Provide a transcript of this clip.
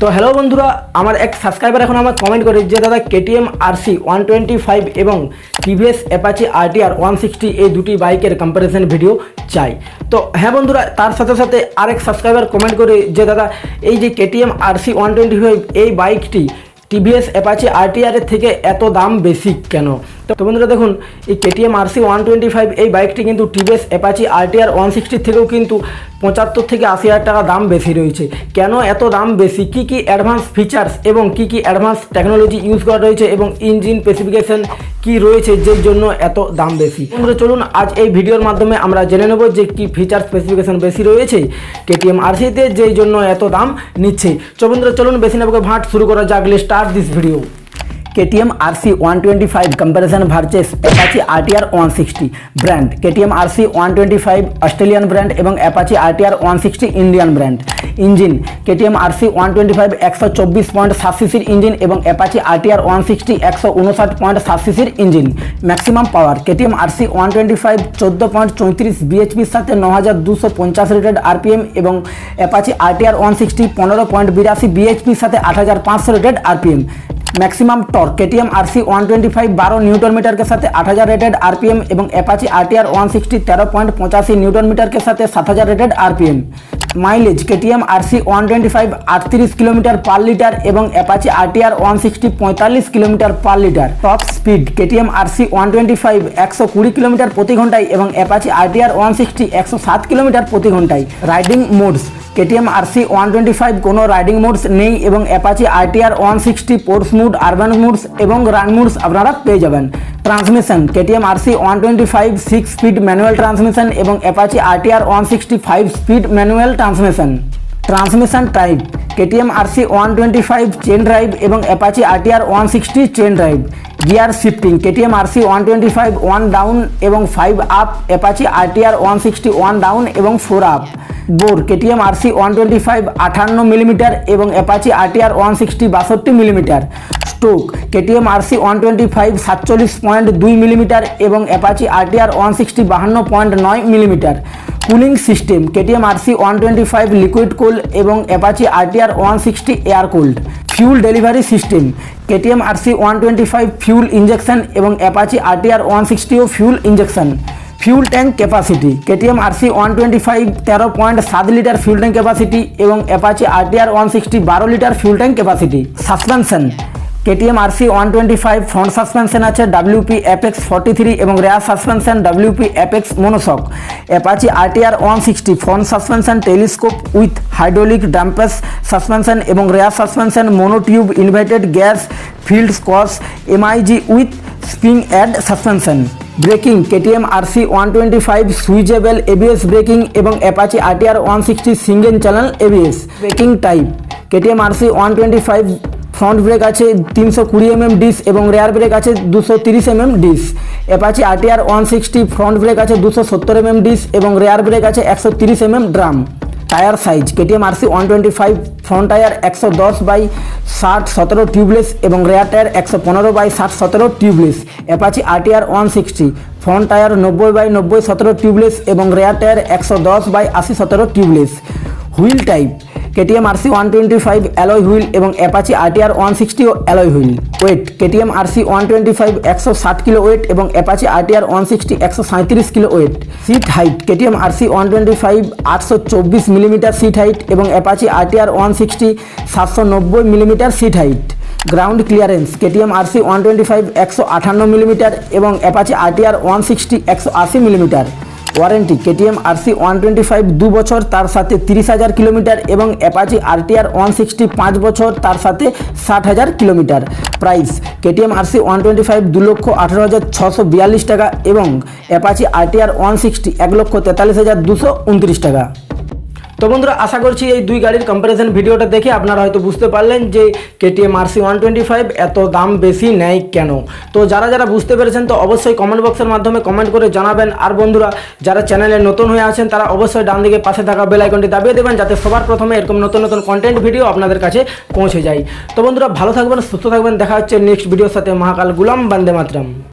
তো হ্যালো বন্ধুরা, আমার এক সাবস্ক্রাইবার এখন আমার কমেন্ট করে যে, দাদা KTM RC one twenty five এবং TVS Apache RTR one sixty এই দুটি বাইকের কম্প্যারিজন ভিডিও চাই। তো হ্যাঁ বন্ধুরা, তার সাথে সাথে আরেক সাবস্ক্রাইবার কমেন্ট করে যে, দাদা, এই যে KTM RC one twenty five এই বাইকটি টিভিএস অ্যাপাচি আরটিআর এর থেকে এত দাম বেশি কেন? তো বন্ধুরা দেখুন, এই KTM RC one twenty five এই বাইকটি কিন্তু টিভিএস অ্যাপাচি আরটিআর ওয়ান সিক্সটির থেকেও কিন্তু পঁচাত্তর থেকে আশি হাজার টাকা দাম বেশি রয়েছে। কেন এত দাম বেশি? কি কি অ্যাডভান্স ফিচার্স এবং কি কি অ্যাডভান্স টেকনোলজি ইউজ করা রয়েছে এবং ইঞ্জিন স্পেসিফিকেশন কি রয়েছে যের জন্য এত দাম বেশি? বন্ধুরা চলুন, আজ এই ভিডিওর মাধ্যমে আমরা জেনে নেব যে কি ফিচার স্পেসিফিকেশন বেশি রয়েছে কেটিএম আরসিতে যেই জন্য এত দাম নিচ্ছে। বন্ধুরা চলুন, বেশি নেবকে ভাট শুরু করা যাক। Start this video KTM RC 125 comparison versus Apache RTR 160 brand. KTM RC 125 Australian brand এবং Apache RTR 160 Indian brand engine KTM RC 125 একশো চব্বিশ পয়েন্ট সাত সিসির ইঞ্জিন এবং অ্যাপাচি RTR 160 একশো উনষাট পয়েন্ট সাত সিসির engine maximum power KTM RC 125 চোদ্দ পয়েন্ট চৌত্রিশ বিএচপির সাথে ন হাজার দুশো পঞ্চাশ রেটেড আরপিএম এবং অ্যাপাচি RTR 160 পনেরো পয়েন্ট বিরাশি বিএচপির সাথে আট হাজার পাঁচশো rated RPM maximum torque KTM RC one twenty five বারো নিউটন মিটারকে সাথে আট হাজার রেটেড আরপিএম এবং অ্যাপাচি আরটিআর ওয়ান সিক্সটি তেরো পয়েন্ট পঁচাশি নিউটন মিটারকে সাথে সাত হাজার rated RPM mileage KTM RC one twenty five আটত্রিশ কিলোমিটার পার লিটার এবং অ্যাপাচি আরটিআর ওয়ান সিক্সটি পঁয়তাল্লিশ kilometre per litre top speed KTM RC one twenty five একশো কুড়ি কিলোমিটার প্রতি ঘন্টায় এবং অ্যাপাচি আরটিআর ওয়ান সিক্সটি একশো সাত কিলোমিটার প্রতি ঘন্টায়। Riding modes KTM RC one twenty five কোনো রাইডিং মোডস নেই এবং Apache RTR one sixty sports mode urban modes এবং রান মুডস আপনারা পেয়ে যাবেন। Transmission KTM RC one twenty five six speed manual transmission এবং Apache RTR one sixty five speed manual transmission transmission type KTM RC one twenty five chain drive এবং Apache RTR one sixty chain drive gear shifting KTM RC one twenty five one down এবং five up Apache RTR one sixty one down এবং four up bore KTM RC one twenty five আটান্ন millimetre এবং Apache RTR one sixty বাষট্টি millimetre stroke KTM RC one twenty five সাতচল্লিশ point দুই millimetre এবং Apache RTR one sixty বাহান্ন point নয় millimetre. Cooling system, KTM RC one twenty five liquid cool এবং Apache RTR one sixty air cooled. Fuel delivery system, KTM RC one twenty five fuel injection এবং Apache RTR one সিক্সটিও fuel injection fuel tank capacity, KTM RC one twenty five তেরো point সাত litre fuel tank capacity এবং Apache RTR one sixty বারো litre fuel tank capacity. Suspension KTM RC one twenty five front suspension আছে WP Apex forty three এবং rear suspension WP Apex monoshock Apache RTR one sixty front suspension telescope with hydraulic dampers suspension এবং rear suspension monotube inverted gas filled shocks MIG with spring aid suspension braking KTM RC one twenty five switchable ABS braking এবং Apache RTR one sixty single channel ABS braking type KTM RC one twenty five front brake আছে তিনশো কুড়ি MM disc এবং rear brake আছে দুশো তিরিশ MM disc. Apache RTR one sixty front brake আছে দুশো সত্তর এমএম ডিস এবং রেয়ার ব্রেক আছে একশো তিরিশ MM drum. Tyre size, KTM RC one twenty five, front tyre একশো দশ বাই ষাট সতেরো টিউবলেস এবং রেয়ার টায়ার একশো পনেরো বাই ষাট সতেরো tubeless. Apache RTR one sixty, front tyre নব্বই বাই নব্বই সতেরো টিউবলেস এবং রেয়ার টায়ার একশো দশ বাই আশি সতেরো tubeless. Wheel type KTM RC one twenty five alloy wheel এবং Apache RTR one সিক্সটিও alloy wheel weight KTM RC one twenty five একশো ষাট কিলো ওয়েট এবং অ্যাপাচি আরটিআর ওয়ান সিক্সটি একশো সাঁত্রিশ kilo weight seat height KTM RC one twenty five আটশো চব্বিশ millimetre seat height এবং Apache RTR one sixty সাতশো নব্বই millimetre seat height ground clearance KTM RC one twenty five একশো আটান্ন মিলিমিটার এবং অ্যাপাচি আরটিআর ওয়ান সিক্সটি একশো আশি millimetre warranty, KTM, RC one twenty five দু বছর, তার সাথে তিরিশ হাজার কিলোমিটার এবং অ্যাপাচি আরটিআর ওয়ান সিক্সটি পাঁচ বছর, তার সাথে ষাট হাজার kilometre. Price, KTM, RC one twenty five দু লক্ষ আঠারো হাজার ছশো বিয়াল্লিশ টাকা এবং অ্যাপাচি আরটিআর ওয়ান সিক্সটি এক লক্ষ তেতাল্লিশ হাজার দুশো উনত্রিশ টাকা। তো বন্ধুরা, আশা করছি এই দুই গাড়ির কম্প্যারিজন ভিডিওটা দেখে আপনারা হয়তো বুঝতে পারলেন যে KTM RC one twenty five এত দাম বেশি নেয় কেন। তো যারা যারা বুঝতে পেরেছেন, তো অবশ্যই কমেন্ট বক্সের মাধ্যমে কমেন্ট করে জানাবেন। আর বন্ধুরা, যারা চ্যানেলে নতুন হয়ে আছেন, তারা অবশ্যই ডান দিকে পাশে থাকা বেল আইকনটি দাবিয়ে দেবেন, যাতে সবার প্রথমে এরকম নতুন নতুন কন্টেন্ট ভিডিও আপনাদের কাছে পৌঁছে যায়। তো বন্ধুরা, ভালো থাকবেন, সুস্থ থাকবেন। দেখা হচ্ছে নেক্সট ভিডিওর সাথে। মহাকাল গুলাম, বান্দে মাতরম।